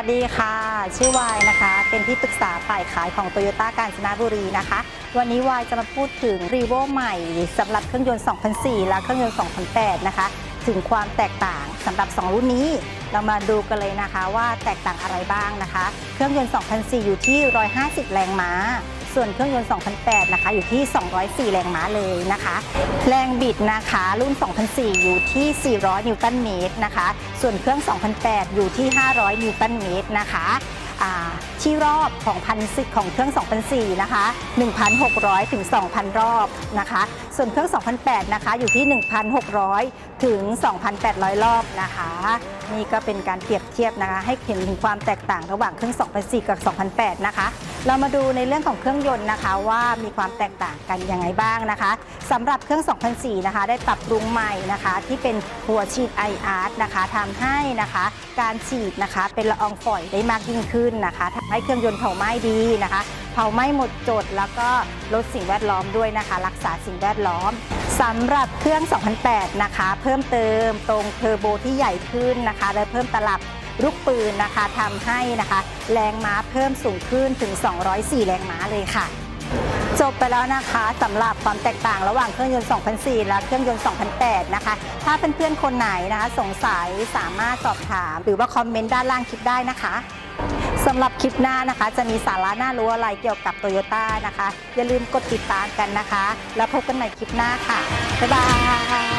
ัสดีค่ะ ชื่อวายนะคะ เป็นที่ปรึกษาฝ่ายขายของโตโยต้ากาญจนบุรีนะคะ วันนี้วายจะมาพูดถึงรีโวใหม่สำหรับเครื่องยนต์ 2004 และเครื่องยนต์ 2008 นะคะ ถึงความแตกต่างสำหรับ 2 รุ่นนี้ เรามาดูกันเลยนะคะว่าแตกต่างอะไรบ้างนะคะ เครื่องยนต์ 2004 อยู่ที่ 150 แรงม้า ส่วนเครื่องยนต์ 2008 นะคะ อยู่ที่ 204 แรงม้าเลยนะคะ แรงบิดนะคะ รุ่น 2004 อยู่ที่ 400 นิวตันเมตรนะคะ ส่วนเครื่อง 2008 อยู่ที่ 500 นิวตันเมตรนะคะที่รอบของพันสิของเครื่อง2004นะคะ 1,600 ถึง 2,000 รอบนะคะ ส่วนเครื่อง 2008 นะคะ อยู่ที่ 1,600 ถึง 2,800 รอบนะคะ นี่ก็เป็นการเปรียบเทียบนะคะ ให้เห็นถึงความแตกต่างระหว่างเครื่อง 2004 กับ 2008 นะคะ เรามาดูในเรื่องของเครื่องยนต์นะคะ ว่ามีความแตกต่างกันยังไงบ้างนะคะสำหรับเครื่อง 2004 นะคะ ได้ปรับปรุงใหม่นะคะ ที่เป็นหัวฉีด IR นะคะทำให้นะคะ การฉีดนะคะ เป็นละอองฝอยได้มากยิ่งขึ้นนะคะทำให้เครื่องยนต์เผาไหม้ดีนะคะ เผาไหม้หมดจดแล้วก็ลดสิ่งแวดล้อมด้วยนะคะ รักษาสิ่งแวดล้อม สำหรับเครื่อง 2008 นะคะ เพิ่มเติมตรงเทอร์โบที่ใหญ่ขึ้นนะคะ และเพิ่มตลับลูกปืนนะคะทำให้นะคะ แรงม้าเพิ่มสูงขึ้นถึง 204 แรงม้าเลยค่ะ จบไปแล้วนะคะสำหรับความแตกต่างระหว่างเครื่องยนต์ 2004 และเครื่องยนต์ 2008 นะคะ ถ้าเพื่อนๆคนไหนนะคะ สงสัยสามารถสอบถาม หรือว่าคอมเมนต์ด้านล่างคลิปได้นะคะ สำหรับคลิปหน้านะคะ จะมีสาระน่ารู้อะไรเกี่ยวกับโตโยต้านะคะ อย่าลืมกดติดตามกันนะคะ แล้วพบกันใหม่คลิปหน้าค่ะ บ๊ายบาย